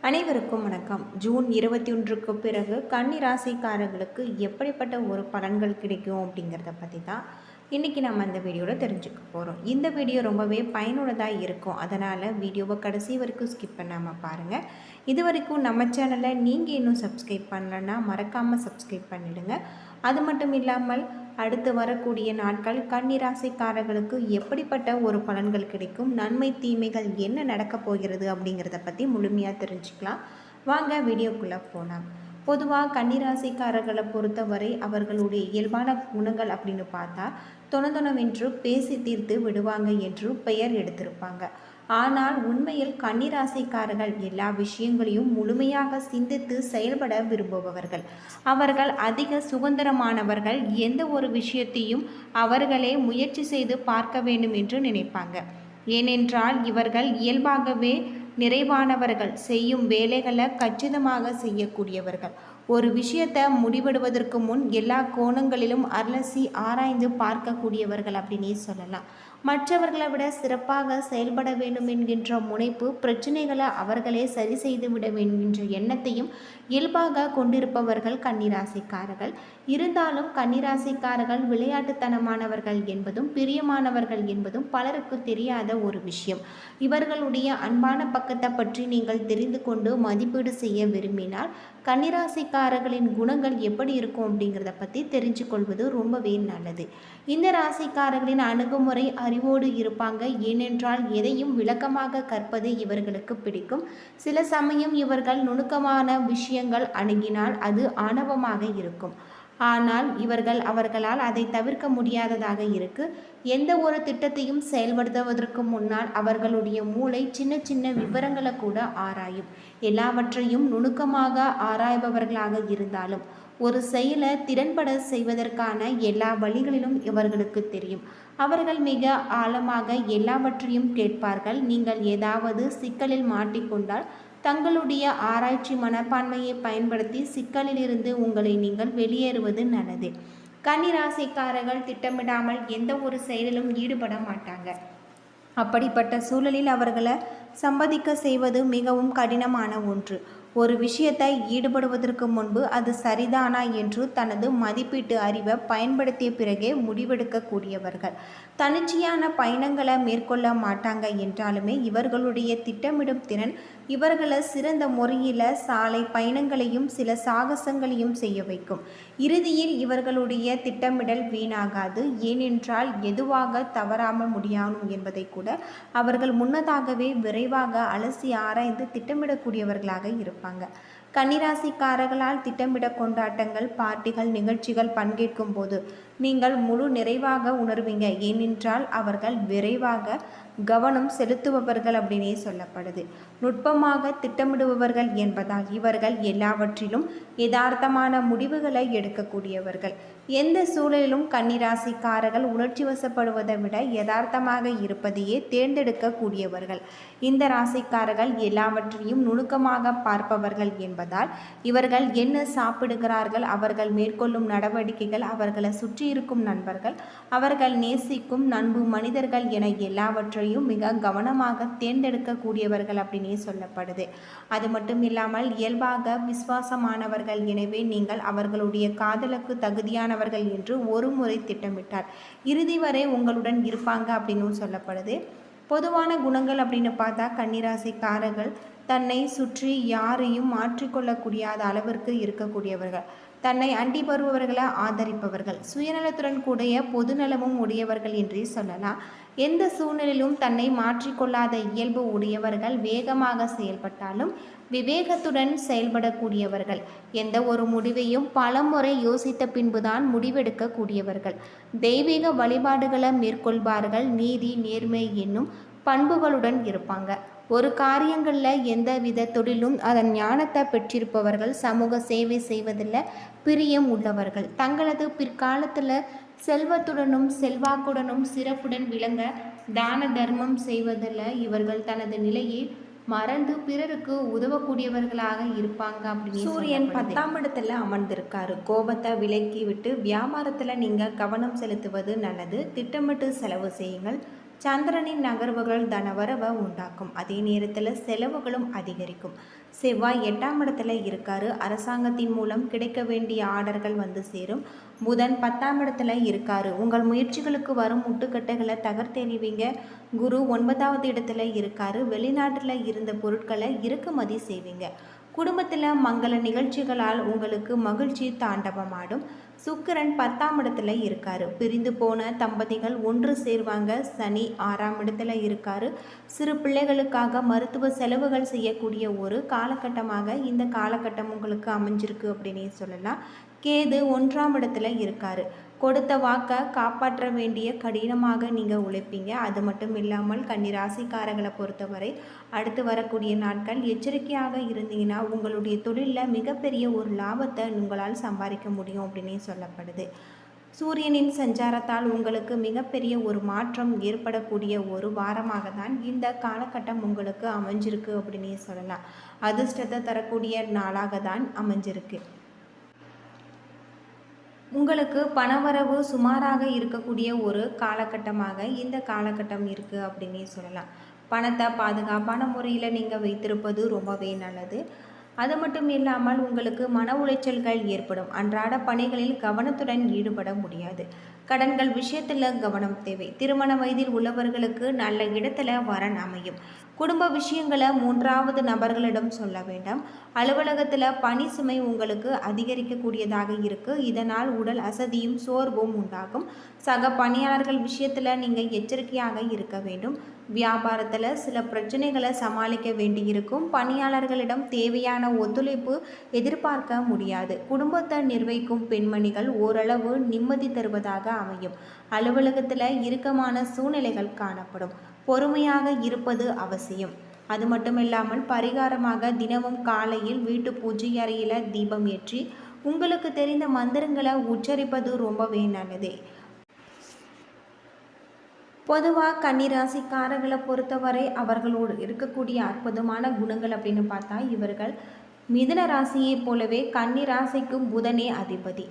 அனைவருக்கும் வணக்கம். ஜூன் இருபத்தி ஒன்றுக்கு பிறகு கன்னி ராசிக்காரர்களுக்கு எப்படிப்பட்ட ஒரு பலன்கள் கிடைக்கும் அப்படிங்கிறத பற்றி தான் இன்றைக்கி நம்ம அந்த வீடியோவில் தெரிஞ்சுக்க போகிறோம் இந்த வீடியோ ரொம்பவே பயனுள்ளதாக இருக்கும். அதனால் வீடியோவை கடைசி வரைக்கும் ஸ்கிப் பண்ணாமல் பாருங்கள் இது வரைக்கும் நம்ம சேனலை நீங்கள் இன்னும் சப்ஸ்கிரைப் பண்ணலன்னா மறக்காமல் சப்ஸ்கிரைப் பண்ணிவிடுங்க அது மட்டும் இல்லாமல் அடுத்து வரக்கூடிய நாட்கள் கன்னிராசிக்காரர்களுக்கு எப்படிப்பட்ட ஒரு பலன்கள் கிடைக்கும் நன்மை தீமைகள் என்ன நடக்கப் போகிறது அப்படிங்கிறத பற்றி முழுமையாக தெரிஞ்சுக்கலாம். வாங்க வீடியோக்குள்ளே போகலாம் பொதுவாக கன்னிராசிக்காரர்களை பொறுத்தவரை அவர்களுடைய இயல்பான குணங்கள் அப்படின்னு பார்த்தா தொணதொணவென்று பேசி தீர்த்து விடுவாங்க என்று பெயர் எடுத்திருப்பாங்க. ஆனால் உண்மையில் கன்னிராசிக்காரர்கள் எல்லா விஷயங்களையும் முழுமையாக சிந்தித்து செயல்பட விரும்புபவர்கள். அவர்கள் அதிக சுதந்திரமானவர்கள். எந்த ஒரு விஷயத்தையும் அவர்களே முயற்சி செய்து பார்க்க வேண்டும் என்று நினைப்பாங்க. ஏனென்றால் இவர்கள் இயல்பாகவே நிறைவானவர்கள் செய்யும் வேலைகளை கச்சிதமாக செய்யக்கூடியவர்கள். ஒரு விஷயத்தை முடிவெடுவதற்கு முன் எல்லா கோணங்களிலும் அலசி ஆராய்ந்து பார்க்கக்கூடியவர்கள் அப்படின்னே சொல்லலாம். மற்றவர்களை விட சிறப்பாக செயல்பட வேண்டும் என்கின்ற முனைப்பு பிரச்சனைகளை அவர்களே சரி செய்து விட வேண்டும் என்ற எண்ணத்தையும் இயல்பாக கொண்டிருப்பவர்கள் கன்னிராசிக்காரர்கள். இருந்தாலும் கன்னிராசிக்காரர்கள் விளையாட்டுத்தனமானவர்கள் என்பதும் பிரியமானவர்கள் என்பதும் பலருக்கு தெரியாத ஒரு விஷயம். இவர்களுடைய அன்பான பக்கத்தை பற்றி நீங்கள் தெரிந்து கொண்டு மதிப்பீடு செய்ய விரும்பினால் கன்னிராசிக்காரர்களின் குணங்கள் எப்படி இருக்கும் அப்படிங்கிறத பற்றி தெரிஞ்சு கொள்வது ரொம்பவே நல்லது. இந்த ராசிக்காரர்களின் அணுகுமுறை அறிவோடு இருப்பாங்க. ஏனென்றால் எதையும் விளக்கமாக கற்பது இவர்களுக்கு பிடிக்கும். சில சமயம் இவர்கள் நுணுக்கமான விஷயங்கள் அணுகினால் அது ஆணவமாக இருக்கும். ஆனால் இவர்கள் அவர்களால் அதை தவிர்க்க முடியாததாக இருக்கு. எந்த ஒரு திட்டத்தையும் செயல்படுத்துவதற்கு முன்னால் அவர்களுடைய மூளை சின்ன சின்ன விவரங்களை கூட ஆராயும். எல்லாவற்றையும் நுணுக்கமாக ஆராய்பவர்களாக இருந்தாலும் ஒரு செயலை திறன்பட செய்வதற்கான எல்லா வழிகளிலும் இவர்களுக்கு தெரியும். அவர்கள் மிக ஆழமாக எல்லாவற்றையும் கேட்பார்கள். நீங்கள் ஏதாவது சிக்கலில் மாட்டிக்கொண்டால் தங்களுடைய ஆராய்ச்சி மனப்பான்மையை பயன்படுத்தி சிக்கலிலிருந்து உங்களை நீங்கள் வெளியேறுவது நல்லது. கன்னிராசிக்காரர்கள் திட்டமிடாமல் எந்த ஒரு செயலிலும் ஈடுபட மாட்டாங்க. அப்படிப்பட்ட சூழலில் அவர்களை சம்பதிக்க செய்வது மிகவும் கடினமான ஒன்று. ஒரு விஷயத்தை ஈடுபடுவதற்கு முன்பு அது சரிதானா என்று தனது மதிப்பீட்டு அறிவை பயன்படுத்திய பிறகே முடிவெடுக்கக்கூடியவர்கள். தனிச்சையான பயணங்களை மேற்கொள்ள மாட்டாங்க என்றாலுமே இவர்களுடைய திட்டமிடும் திறன் இவர்களை சிறந்த முறையில் சாலை பயணங்களையும் சில சாகசங்களையும் செய்ய வைக்கும். இறுதியில் இவர்களுடைய திட்டமிடல் வீணாகாது. ஏனென்றால் எதுவாக தவறாமல் முடியானும் என்பதை கூட அவர்கள் முன்னதாகவே விரைவாக அலசி ஆராய்ந்து திட்டமிடக்கூடியவர்களாக இருப்பாங்க. கன்னிராசிக்காரர்களால் திட்டமிட கொண்டாட்டங்கள் பார்ட்டிகள் நிகழ்ச்சிகள் பங்கேற்கும் போது நீங்கள் முழு நிறைவாக உணர்வீங்க. ஏனென்றால் அவர்கள் விரைவாக கவனம் செலுத்துபவர்கள் அப்படின்னே சொல்லப்படுது. நுட்பமாக திட்டமிடுபவர்கள் என்பதால் இவர்கள் எல்லாவற்றிலும் யதார்த்தமான முடிவுகளை எடுக்கக்கூடியவர்கள். எந்த சூழலிலும் கன்னிராசிக்காரர்கள் உணர்ச்சி வசப்படுவதை விட யதார்த்தமாக இருப்பதையே தேர்ந்தெடுக்கக்கூடியவர்கள். இந்த ராசிக்காரர்கள் எல்லாவற்றையும் நுணுக்கமாக பார்ப்பவர்கள் என்பதால் இவர்கள் என்ன சாப்பிடுகிறார்கள் அவர்கள் மேற்கொள்ளும் நடவடிக்கைகள் அவர்களை சுற்றி இருக்கும் நண்பர்கள் அவர்கள் நேசிக்கும் நண்பு மனிதர்கள் என எல்லாவற்றையும் மிக கவனமாக தேர்ந்தெடுக்கக்கூடியவர்கள் அப்படின்னே சொல்லப்படுது. அது மட்டும் இல்லாமல் இயல்பாக விசுவாசமானவர்கள் எனவே நீங்கள் அவர்களுடைய காதலுக்கு தகுதியானவர்கள் என்று ஒரு முறை திட்டமிட்டார் இறுதி வரை உங்களுடன் இருப்பாங்க அப்படின்னு சொல்லப்படுது. பொதுவான குணங்கள் அப்படின்னு பார்த்தா கன்னிராசிக்காரர்கள் தன்னை சுற்றி யாரையும் மாற்றிக்கொள்ளக்கூடியாத அளவிற்கு இருக்கக்கூடியவர்கள். தன்னை அண்டி வருபவர்களை ஆதரிப்பவர்கள். சுயநலத்துடன் கூடிய பொதுநலமும் உடையவர்கள் என்றே சொல்லலாம். எந்த சூழ்நிலையிலும் தன்னை மாற்றிக்கொள்ளாத இயல்பு உடையவர்கள் வேகமாக செயல்பட்டாலும் விவேகத்துடன் செயல்படக்கூடியவர்கள். எந்த ஒரு முடிவையும் பலமுறை யோசித்த பின்புதான் முடிவெடுக்கக்கூடியவர்கள். தெய்வீக வழிபாடுகளை மேற்கொள்வார்கள். நீதி நேர்மை என்னும் பண்புகளுடன் இருப்பாங்க. ஒரு காரியங்களில் எந்த வித தொழிலும் அதன் ஞானத்தை பெற்றிருப்பவர்கள் சமூக சேவை செய்வதில் பிரியம் உள்ளவர்கள். தங்களது பிற்காலத்தில் செல்வத்துடனும் செல்வாக்குடனும் சிறப்புடன் விளங்க தான தர்மம் செய்வதில் இவர்கள் தனது நிலையை மறந்து பிறருக்கு உதவக்கூடியவர்களாக இருப்பாங்க அப்படின்னு சூரியன் பத்தாம் இடத்துல அமர்ந்திருக்காரு. கோபத்தை விலக்கி விட்டு வியாபாரத்தில் நீங்கள் கவனம் செலுத்துவது நல்லது. திட்டமிட்டு செலவு செய்யுங்கள். சந்திரனின் நகர்வுகள் தனவரவை உண்டாக்கும். அதே நேரத்தில் செலவுகளும் அதிகரிக்கும். செவ்வாய் எட்டாம் இடத்துல இருக்காரு. அரசாங்கத்தின் மூலம் கிடைக்க வேண்டிய ஆர்டர்கள் வந்து சேரும். புதன் பத்தாம் இடத்துல இருக்காரு. உங்கள் முயற்சிகளுக்கு வரும் முட்டுக்கட்டைகளை தகர்த்தெறிவீங்க. குரு ஒன்பதாவது இடத்துல இருக்காரு. வெளிநாட்டில் இருந்த பொருட்களை இறக்குமதி செய்வீங்க. குடும்பத்தில் மங்கள நிகழ்ச்சிகளால் உங்களுக்கு மகிழ்ச்சி தாண்டவமாடும். சுக்கிரன் பத்தாம் இடத்துல இருக்காரு. பிரிந்து போன தம்பதிகள் ஒன்று சேர்வாங்க. சனி ஆறாம் இடத்துல இருக்காரு. சிறு பிள்ளைகளுக்காக மருத்துவ செலவுகள் செய்யக்கூடிய ஒரு காலகட்டமாக இந்த காலகட்டம் உங்களுக்கு அமைஞ்சிருக்கு அப்படின்னே சொல்லலாம். கேது ஒன்றாம் இடத்துல இருக்காரு. கொடுத்த வாக்கை காப்பாற்ற வேண்டிய கடினமாக நீங்கள் உழைப்பீங்க. அது மட்டும் இல்லாமல் கன்னிராசிக்காரங்களை பொறுத்தவரை அடுத்து வரக்கூடிய நாட்கள் எச்சரிக்கையாக இருந்தீங்கன்னா உங்களுடைய தொழிலில் மிகப்பெரிய ஒரு லாபத்தை உங்களால் சம்பாதிக்க முடியும் அப்படின்னே சொல்லப்படுது. சூரியனின் சஞ்சாரத்தால் உங்களுக்கு மிகப்பெரிய ஒரு மாற்றம் ஏற்படக்கூடிய ஒரு வாரமாக தான் இந்த காலகட்டம் உங்களுக்கு அமைஞ்சிருக்கு அப்படின்னே சொல்லலாம். அதிர்ஷ்டத்தை தரக்கூடிய நாளாக தான் அமைஞ்சிருக்கு. உங்களுக்கு பணவரவு சுமாராக இருக்கக்கூடிய ஒரு காலகட்டமாக இந்த காலகட்டம் இருக்குது அப்படின்னே சொல்லலாம். பணத்தை பாதுகாப்பான முறையில் நீங்கள் வைத்திருப்பது ரொம்பவே நல்லது. அது மட்டும் இல்லாமல் உங்களுக்கு மன உளைச்சல்கள் ஏற்படும். அன்றாட பணிகளில் கவனத்துடன் ஈடுபட முடியாது. கடன்கள் விஷயத்தில் கவனம் தேவை. திருமண வயதில் உள்ளவர்களுக்கு நல்ல இடத்துல வரன் அமையும். குடும்ப விஷயங்களை மூன்றாவது நபர்களிடம் சொல்ல வேண்டாம். அலுவலகத்தில் பணி சுமை உங்களுக்கு அதிகரிக்கக்கூடியதாக இருக்குது இதனால் உடல் அசதியும் சோர்வும் உண்டாகும். சக பணியாளர்கள் விஷயத்தில் நீங்கள் எச்சரிக்கையாக இருக்க வேண்டும். வியாபாரத்தில் சில பிரச்சனைகளை சமாளிக்க வேண்டியிருக்கும். பணியாளர்களிடம் தேவையான ஒத்துழைப்பு எதிர்பார்க்க முடியாது. குடும்பத்தை நிர்வகிக்கும் பெண்மணிகள் ஓரளவு நிம்மதி தருவதாக அமையும். அலுவலகத்தில் இறுக்கமான சூழ்நிலைகள் காணப்படும். பொறுமையாக இருப்பது அவசியம். அது மட்டுமில்லாமல் பரிகாரமாக தினமும் காலையில் வீட்டு பூஜை அறையில் தீபம் ஏற்றி உங்களுக்கு தெரிந்த மந்திரங்களை உச்சரிப்பது ரொம்பவே நல்லது. பொதுவாக கன்னிராசிக்காரர்களை பொறுத்தவரை அவர்களோடு இருக்கக்கூடிய அற்புதமான குணங்கள் அப்படின்னு பார்த்தா இவர்கள் மிதுன ராசியைப் போலவே கன்னி ராசிக்கும் புதனே அதிபதி.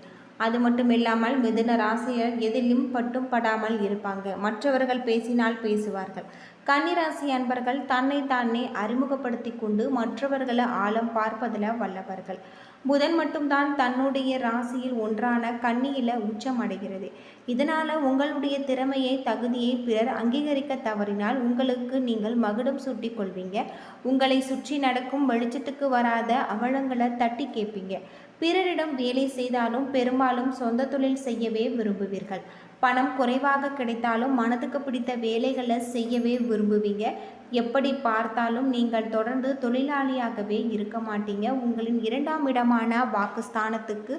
அது மட்டும் இல்லாமல் மிதுன ராசியர் எதிலும் பட்டும் படாமல் இருப்பாங்க. மற்றவர்கள் பேசினால் பேசுவார்கள். கன்னிராசி அன்பர்கள் தன்னை தானே அறிமுகப்படுத்தி கொண்டு மற்றவர்களை ஆழம் பார்ப்பதில் வல்லவர்கள். புதன் மட்டும்தான் தன்னுடைய ராசியில் ஒன்றான கண்ணியில் உச்சம் அடைகிறது. இதனால் உங்களுடைய திறமையை தகுதியை பிறர் அங்கீகரிக்க தவறினால் உங்களுக்கு நீங்கள் மகுடம் சுட்டி கொள்வீங்க. உங்களை சுற்றி நடக்கும் வெளிச்சத்துக்கு வராத அவலங்களை தட்டி கேட்பீங்க. பிறரிடம் வேலை செய்தாலும் பெரும்பாலும் சொந்த தொழில் செய்யவே விரும்புவீர்கள். பணம் குறைவாக கிடைத்தாலும் மனதுக்கு பிடித்த வேலைகளை செய்யவே விரும்புவீங்க. எப்படி பார்த்தாலும் நீங்கள் தொடர்ந்து தொழிலாளியாகவே இருக்க மாட்டீங்க. உங்களின் இரண்டாம் இடமான வாக்குஸ்தானத்துக்கு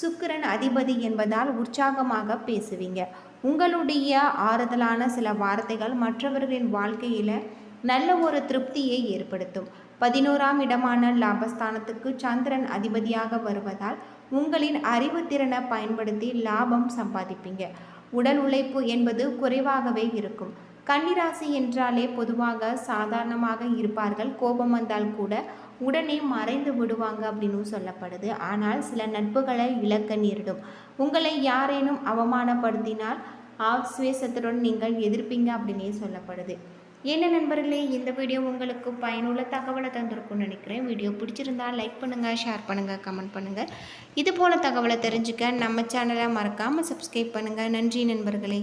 சுக்கிரன் அதிபதி என்பதால் உற்சாகமாக பேசுவீங்க. உங்களுடைய ஆறுதலான சில வார்த்தைகள் மற்றவர்களின் வாழ்க்கையில் நல்ல ஒரு திருப்தியை ஏற்படுத்தும். பதினோராம் இடமான லாபஸ்தானத்துக்கு சந்திரன் அதிபதியாக வருவதால் உங்களின் அறிவுத்திறனை பயன்படுத்தி லாபம் சம்பாதிப்பீங்க. உடல் உழைப்பு என்பது குறைவாகவே இருக்கும். கன்னிராசி என்றாலே பொதுவாக சாதாரணமாக இருப்பார்கள். கோபம் வந்தால் கூட உடனே மறைந்து விடுவாங்க அப்படின்னு சொல்லப்படுது. ஆனால் சில நட்புகளை இழக்க நேரிடும். உங்களை யாரேனும் அவமானப்படுத்தினால் ஆஸ்வேசத்துடன் நீங்கள் எதிர்ப்பீங்க அப்படின்னே சொல்லப்படுது. என்ன நண்பர்களே இந்த வீடியோ உங்களுக்கு பயனுள்ள தகவலை தந்திருக்கும்னு நினைக்கிறேன். வீடியோ பிடிச்சிருந்தா லைக் பண்ணுங்கள் ஷேர் பண்ணுங்கள் கமெண்ட் பண்ணுங்கள் இது போல் தகவலை தெரிஞ்சுக்க நம்ம சேனலை மறக்காமல் சப்ஸ்கிரைப் பண்ணுங்கள் நன்றி நண்பர்களே.